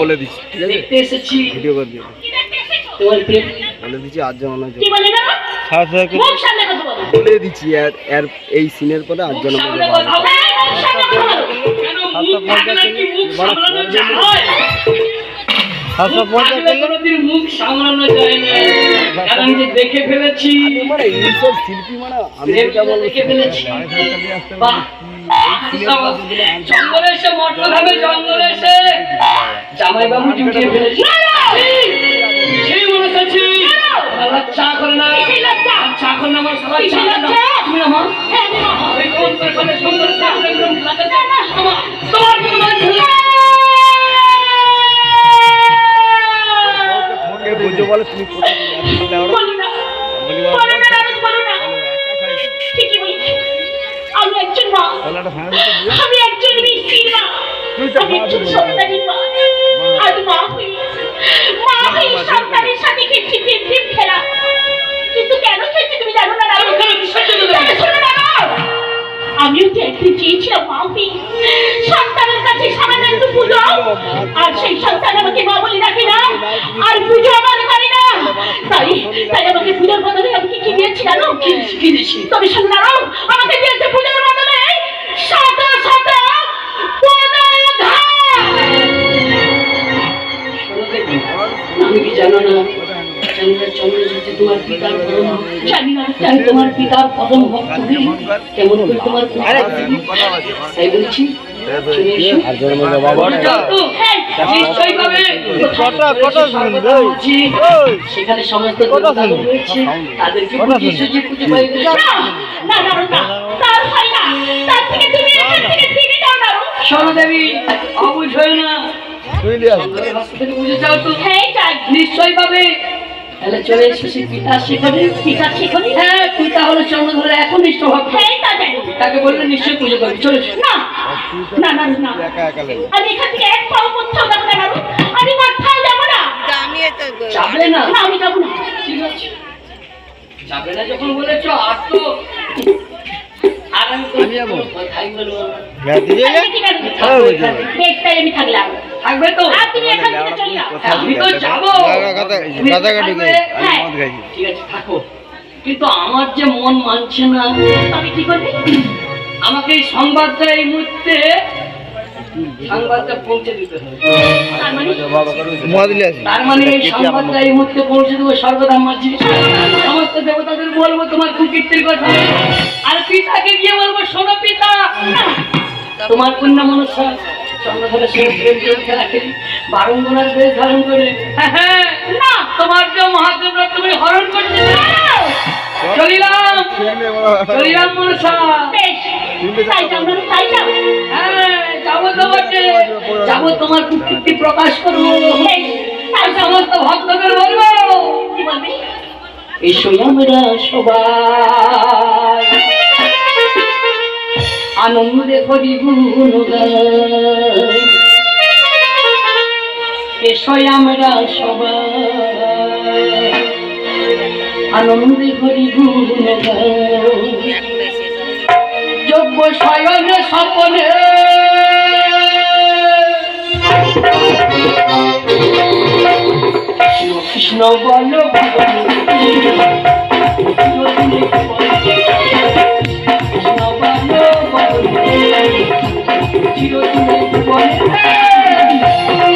বলে দিচ্ছি। ঠিক আছে? ভিডিও করে দিও। বলে দিচ্ছি আজ যেমন বলে না মুখ সামনে কথা বলো। বলে দিচ্ছি আর এর এই সিনের পরে আজ যেন দেখে ফেলেছি মানে শিল্পী মানে আমি দেখে ফেলেছি। বাহ। জঙ্গলে এসে মটকা খাবে জঙ্গলে এসে। জামাই বাবু জুটিয়ে ফেলেছি সেই মনে করছি চা করে না। চা করে না আমার সবাই চা? তুমি আমার। তোমার তোমার বলে তুমি কোথায় আমি একজন মা। একটা। আমি একজন মিষ্টির মা। আমি একজন। সন্তানের মা। আর মা হই মা হই সন্তানের সাথে খেলছি খেলা কিন্তু কেন খেলছি তুমি জানো না আমিও তো একদিন চেয়েছিলাম মা হই সন্তানের কাছে সামান্য পুজো। আর সেই সন্তান আমাকে মা বলে ডাকে না আর পুজো আমার করে না। তাই তাই আমাকে পুজোর বদলে আমাকে কি দিয়েছি জানো? কি দিয়েছি তবে শোনো আমাকে দিয়েছে পুজোর বদলে শত শত আমি কি জানো না চন্দ্র চন্দ্র যদি তোমার পিতার পরম জানি না আমি তোমার পিতার পরম ভক্ত। কেমন করে তোমার তাই বলছি হ্যাঁ নিশ্চয়ই পাবে কটা- কটা শুনবে? সর্বদা বলছি, ওই। সেখানে সমস্ত কটা দেবতা শুনবে? রয়েছে তাদেরকে কটা বুঝিয়ে শুনবে? সুঝিয়ে পুজো পাইবে না না না না তার না তার থেকে তুমি এখান থেকে ফিরে যাও না শোনো দেবী অবুঝ হয়ে না তুই নিয়ে আস। ঘরে ভাত থেকে বুঝে যাও তো চাই নিশ্চয়ই পাবে তাহলে চলে এসেছি পিতা সেখানে পিতা সেখানে হ্যাঁ পিতা হলো চন্দ্রধরে একনিষ্ঠ ভক্ত। হ্যাঁ তা তাকে বললে নিশ্চয়ই পুজো করবে। চলে না না না না। আমি এখান থেকে এক পাও কোথাও যাব না আমি কোথাও যাব না। যাবে না। না আমি যাব না। ঠিক আছে। যাবে না যখন বলেছ আর তো আর আমি তো আমি যাব। কথাই বলব? না। হ্যাঁ, দিয়ে ঠিক আছে হ্যাঁ, আমি থাকলাম। থাকবে তো? আর এখান থেকে চলে যাও। আমি তো যাব। না, না, কথা- কথা কাটি আমি হ্যাঁ। মদ খাইছি। ঠিক আছে থাকো। কিন্তু আমার যে মন মানছে না তবে কি করবে? আমাকে এই সংবাদটা এই মুহূর্তে সংবাদটা পৌঁছে দিতে হবে। তার মানে? মানে এই সংবাদটা এই মুহূর্তে পৌঁছে দেবো সর্বদা মাঝি সমস্ত দেবতাদের বলব তোমার কুকীর্তির কথা। আর পিতাকে গিয়ে বলব শোনো পিতা। তোমার কন্যা মনসা খেলি বারঙ্গনার তোমার যাব তোমার কুকীর্তি প্রকাশ করব সমস্ত ভক্তদের বলব এসো আমরা সবাই আনন্দে করি গুণ গাই এসো আমরা সবাই। আনন্দে করি গুণ যোগ্য শয়নে স্বপনে। কৃষ্ণ বল কৃষ্ণ বল আমরা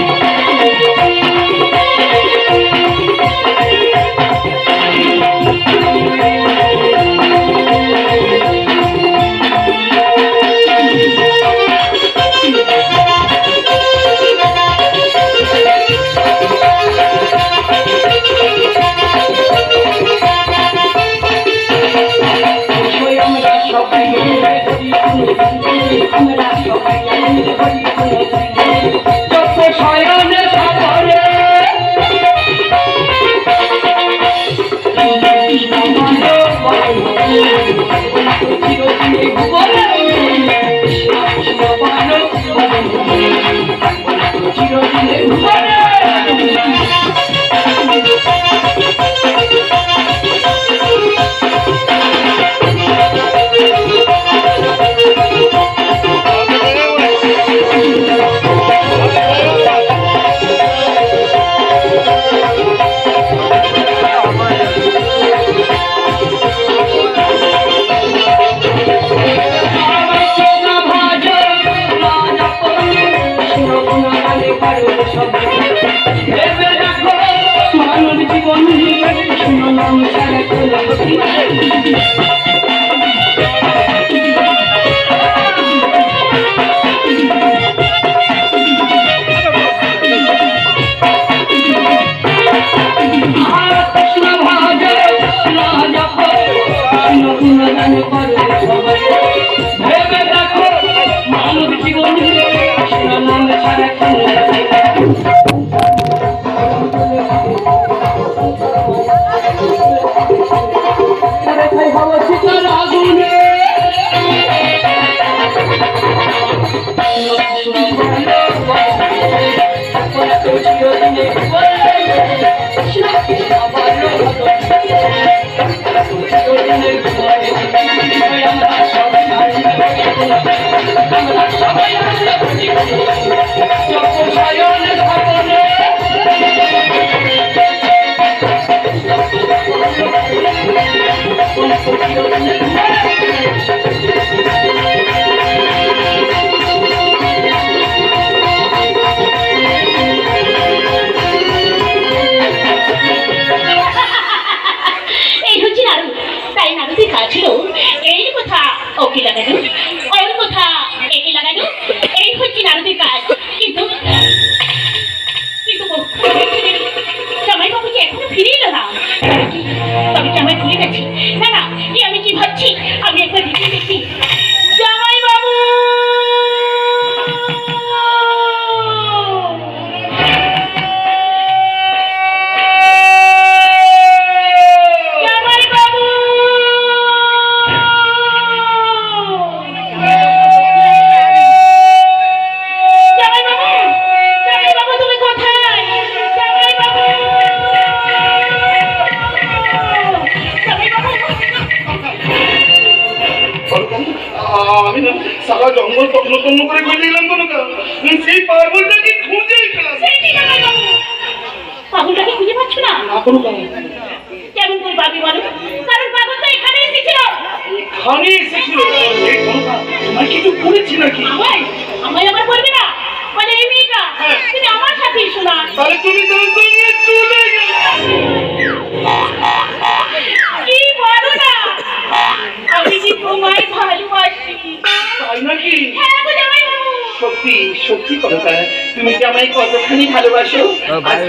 সত্যি সত্যি কথা তুমি যে আমায় কতখানি ভালোবাসো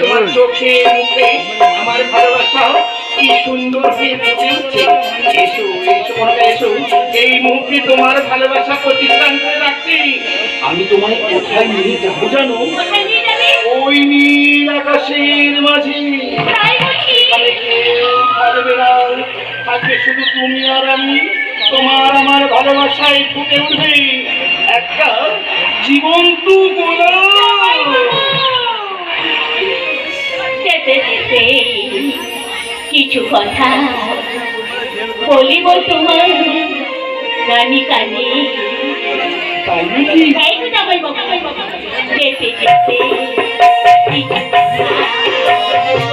তোমার চোখে মুখে আমার ভালোবাসা কি সুন্দর এসো এই মুহূর্তে তোমার ভালোবাসা প্রতিষ্ঠান করে রাখছি। আমি তোমায় কোথায় নিয়ে যাব জানো? ওই নীল আকাশের মাঝে। থাকবে শুধু তুমি আর আমি তোমার আমার ভালোবাসায় ফুটে উঠবে। একটা জীবন গোলাপ। যেতে যেতে কিছু কথা বলিব তোমার কানি। কানি যেতে যেতে কিছু কথা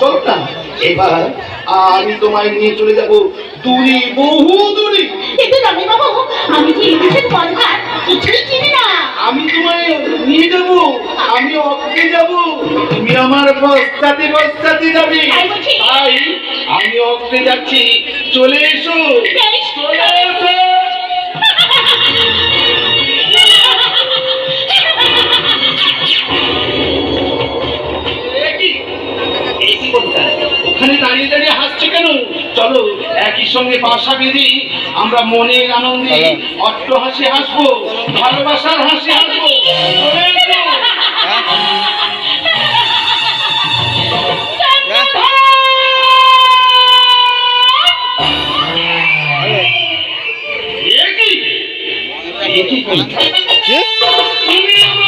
চলো না এবার আমি তোমায় নিয়ে চলে যাব দূরে বহু দূরে। আমি যে ইংলিশের কথা কিছুই চিনি না। আমি তোমায় নিয়ে যাব আমি অক্ষে যাব। তুমি আমার বস্তাতে বস্তাতে যাবে। তাই আমি অক্ষে যাচ্ছি। চলে এসো। চলে এসো। দাঁড়িয়ে দাঁড়িয়ে হাসছে কেন? চলো একই সঙ্গে বাসা বেঁধে আমরা মনের আনন্দে অট্ট হাসি হাসবো ভালোবাসার হাসি হাসবো? তুমি আমার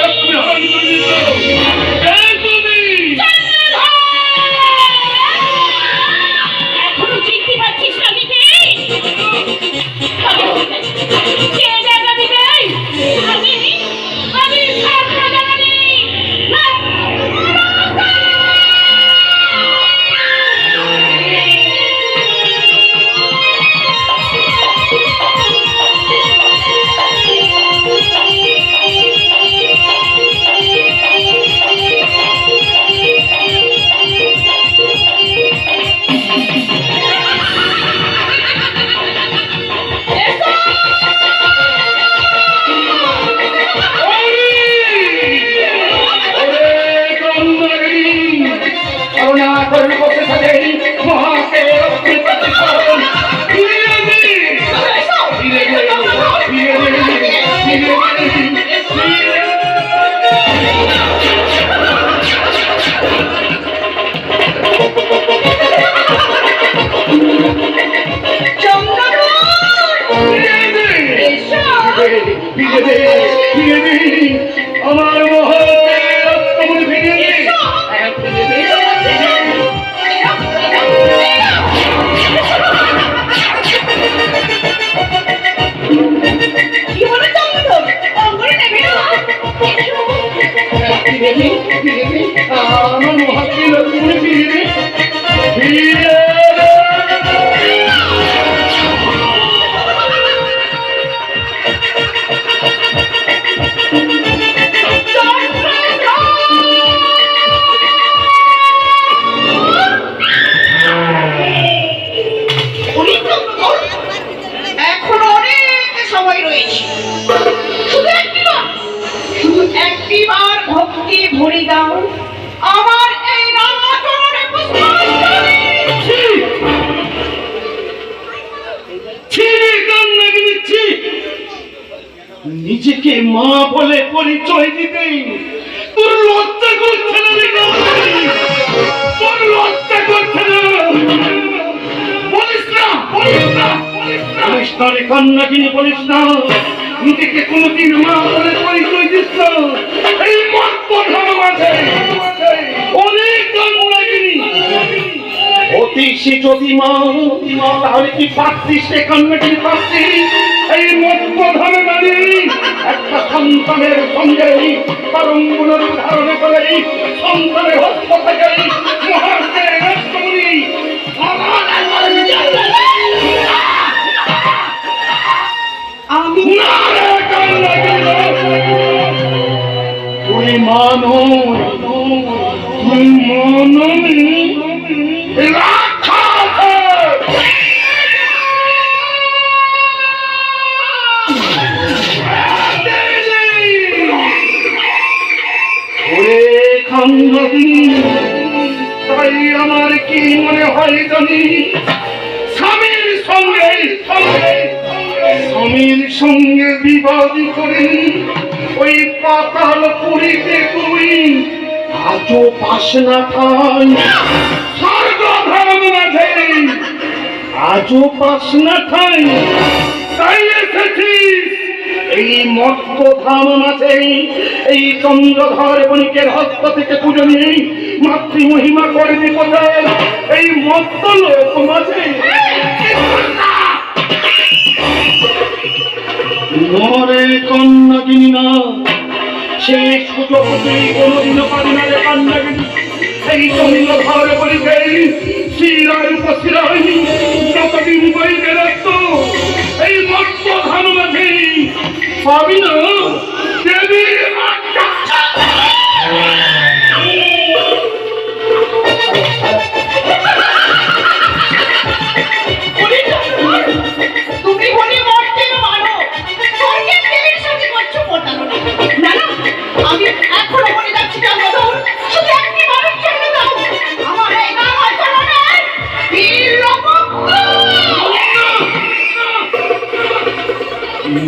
আমার মহাত্মী রক্তমণি ফিরে ফিরে নিজেকে মা বলে পরিচয় দিতে। তোর লজ্জা করছে না? তোর লজ্জা করছে রে কান্নাগিনি বলিস না। নিজেকে কোনোদিন মা বলে পরিচয় অনেক অতি সে যদি মা তাহলে কি পাচ্ছিস সে কান্নাটি পাচ্ছিস এই মধ্যধামে দাঁড়িয়ে একটা সন্তানের সঙ্গে তরঙ্গুলোর ধারণ করে সন্তানের হস্ত থেকে রাষ্ট্রমণি আমি রে তুই মানুষ তুই মানুষ। তাই আমার কি মনে হয় জানি? স্বামীর সঙ্গে স্বামীর সঙ্গে বিবাদ করে। ওই পাতাল পুরীতে তুমি আজও পাশ না খাই আজও পাস না খাই। তাই এসেছিস এই মত্ত ধাম মাঝে এই চন্দ্রধর বণিকের হস্ত থেকে পুজো নিয়ে মাতৃ মহিমা করবি কোথায়? এই মত্ত লোক মাঝে। মরে কন্যাগিনী না, সে সুযোগ তুই কোনোদিনও পাবি না রে কন্যাগিনী এই চন্দ্রধর বণিকে শিরায় উপশিরায় যতদিন ধাম মাঝে পাবি না।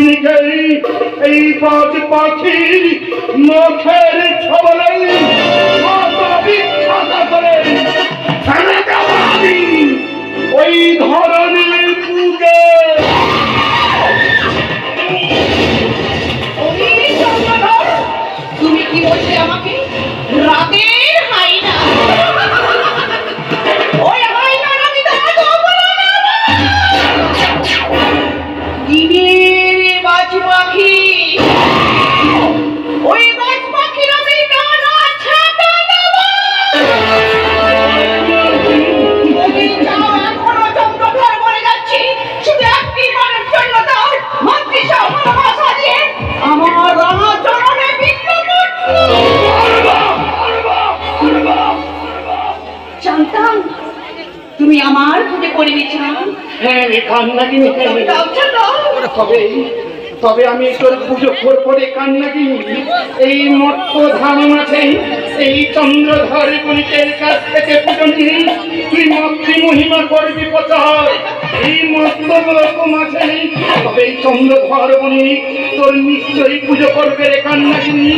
খন্নাগিরিকে এই বাজ পাখির মুখের ছবলে মাথা বিখ্যাত করে। ওই ধরনের তবে তবে আমি তোর পুজো করব রে কান্নাগিনি এই মত্ত ধাম আছে এই চন্দ্রধর গণিতের কাছ থেকে পুজো নিয়ে তুই মাতৃ মহিমা করবি প্রচার। এই মত্ত রকম আছে তবে এই চন্দ্রধর বণিক তোর নিশ্চয়ই পুজো করবে রে কান্নাগিনি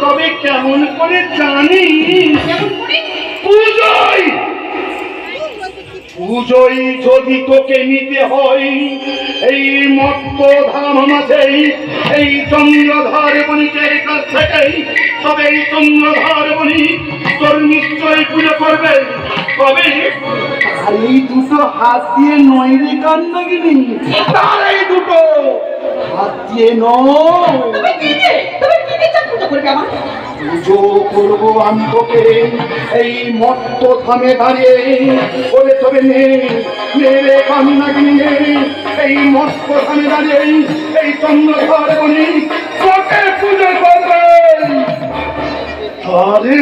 তবে কেমন করে জানি পুজোয় পুজোয় যদি তোকে নিতে হয়, এই মত্ত ধাম মাঝে এই চন্দ্রধর বণিকের কাছ থেকে তবে এই চন্দ্রধর বণিক তোর নিশ্চয় পুজো করবে। তবে এই দুটো হাত দিয়ে নয় রে কান্নাগিনি তার এই দুটো হাত দিয়ে নয়। তুমি কি দিয়ে তুমি কি দিয়ে পুজো করবে আমার? পুজো করব আমি তোকে। এই মত্ত থামে দাঁড়িয়ে বলে তবে নে মেরে কান্নাকে নিয়ে এই মত্ত থামে দাঁড়িয়ে, এই চন্দ্রধর বলি তোকে পুজো করবে। আরে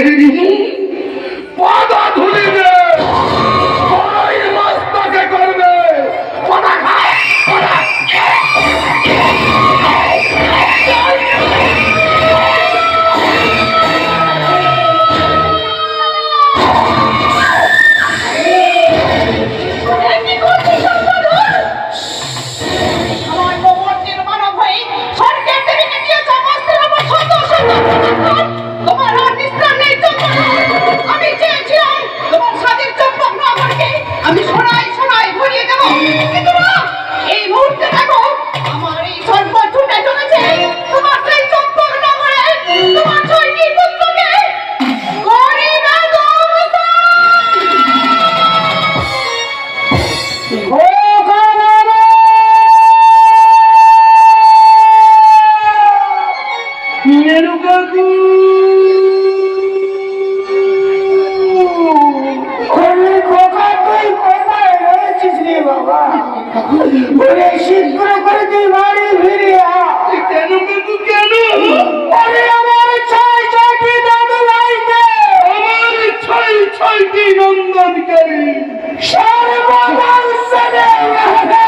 পাদা ধুলিবে করবে পাদা ওরে শীঘ্র করে তুই বাড়ি ফিরে কেন কিন্তু কেন? ওরে আমার ছয় ছয়টি দাদু ভাইকে। আমার ছয় ছয়টি নন্দনকারী। সর্বদা উৎসবে।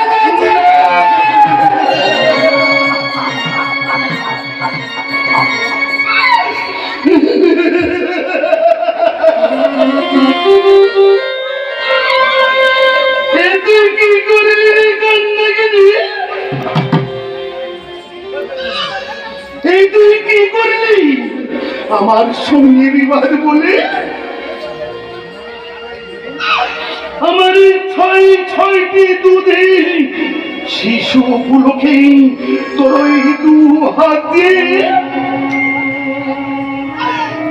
করলি আমার সঙ্গে বিবাদ বলে, আমার ছয়, ছয়টি দুধে শিশু পুলকে তোর ওই দু হাত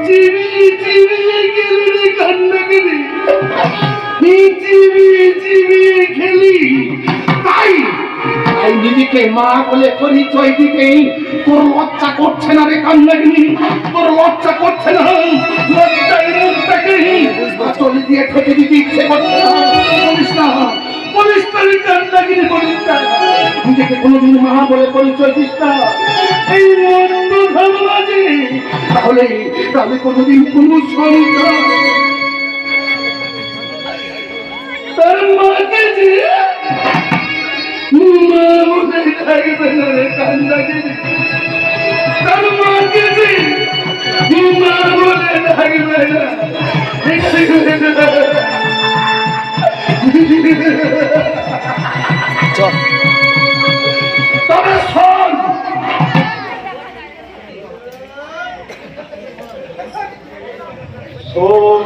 চিবিয়ে চিবিয়ে গেলে রে কান্না করে চিবিয়ে চিবিয়ে খেলি। তাই নিজেকে মা বলে পরিচয় দিতে তোর লজ্জা করছে না রে কান্নাগিনি তোর লজ্জা করছে না। লজ্জায় মুখটাকে চলে দিয়ে থেকে দিতে ইচ্ছে করছে না। বলে কোনোদিন কোনো সন্তান তার মাকে তবে শোন। শোন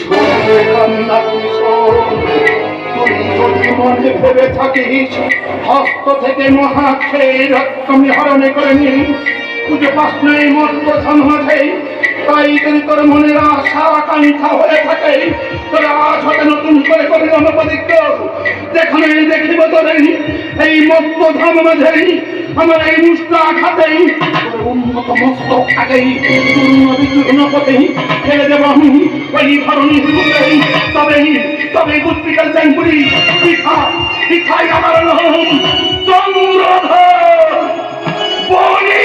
শোন রে কান্দাকে শোন। মনে ভেবে থাকিস। হস্ত থেকে মহা খেয়ে রক্তমি হরণে করে নি পুজো প্রশ্নে মত প্রধান হয়েছে তাই যদি তোর মনের আশা আকাঙ্ক্ষা হয়ে থাকে, তোর আজ হতে নতুন করে করে অনুপদিক্ত যেখানে দেখিব তোর, এই- মত্ত ধাম মাঝে আমার এই মুষ্টা তোর উন্নত মস্তক আগেই উন্নতি চূর্ণ পথেই ফেলে দেব আমি। ধরনের রূপেই তবে তবে গুপ্তিকাল চাইপুরি পিঠা পিঠাই আমার নাম চন্দ্রধর বলি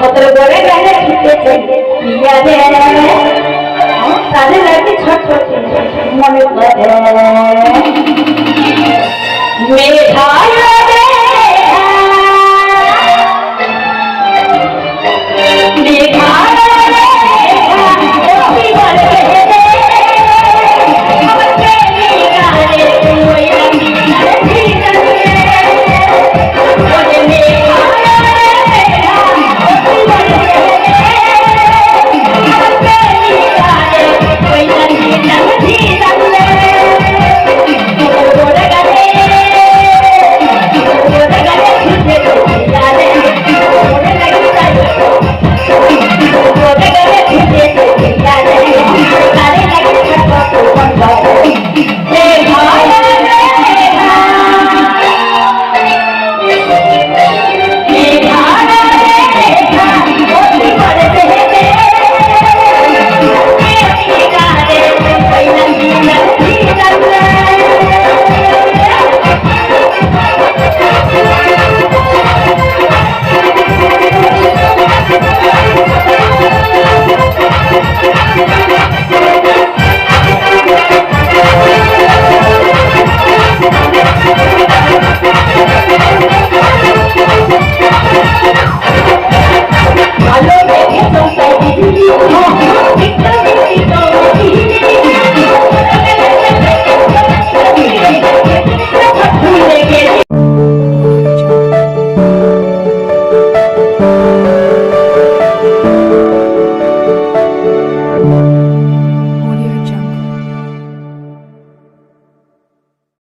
কত বড় গানে ফুটেছে ইয়াদে তাদের লাগে ছোট মনে পড়ে। মেঘা